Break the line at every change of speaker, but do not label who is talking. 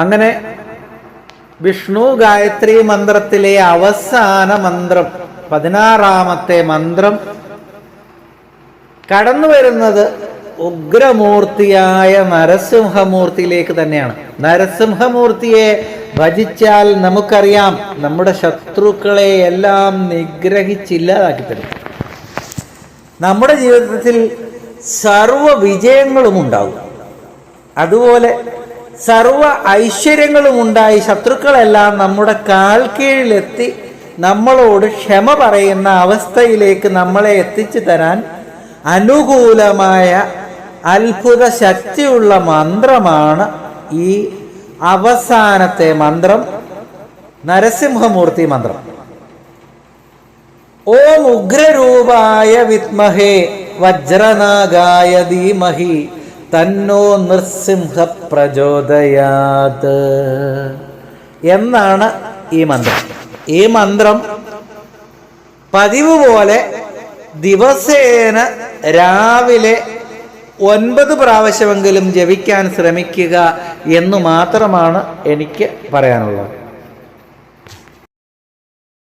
അങ്ങനെ വിഷ്ണു ഗായത്രി മന്ത്രത്തിലെ അവസാന മന്ത്രം പതിനാറാമത്തെ മന്ത്രം കടന്നു വരുന്നത് ഉഗ്രമൂർത്തിയായ നരസിംഹമൂർത്തിയിലേക്ക് തന്നെയാണ്. നരസിംഹമൂർത്തിയെ ഭജിച്ചാൽ നമുക്കറിയാം നമ്മുടെ ശത്രുക്കളെ എല്ലാം നിഗ്രഹിച്ചില്ലാതാക്കി തരും നമ്മുടെ ജീവിതത്തിൽ സർവ വിജയങ്ങളും ഉണ്ടാവും. അതുപോലെ സർവ ഐശ്വര്യങ്ങളും ഉണ്ടായി ശത്രുക്കളെല്ലാം നമ്മുടെ കാൽ കീഴിലെത്തി നമ്മളോട് ക്ഷമ പറയുന്ന അവസ്ഥയിലേക്ക് നമ്മളെ എത്തിച്ചു തരാൻ അനുകൂലമായ അത്ഭുത ശക്തിയുള്ള മന്ത്രമാണ് ഈ അവസാനത്തെ മന്ത്രം നരസിംഹമൂർത്തി മന്ത്രം. ഓം ഉഗ്രരൂപായ വിത്മഹേ വജ്രനാഗായ ധീമഹി. തന്നോ നൃസിംഹ പ്രചോദയാത് എന്നാണ് ഈ മന്ത്രം. ഈ മന്ത്രം പതിവ് പോലെ ദിവസേന രാവിലെ ഒൻപത് പ്രാവശ്യമെങ്കിലും ജപിക്കാൻ ശ്രമിക്കുക എന്ന് മാത്രമാണ് എനിക്ക് പറയാനുള്ളത്.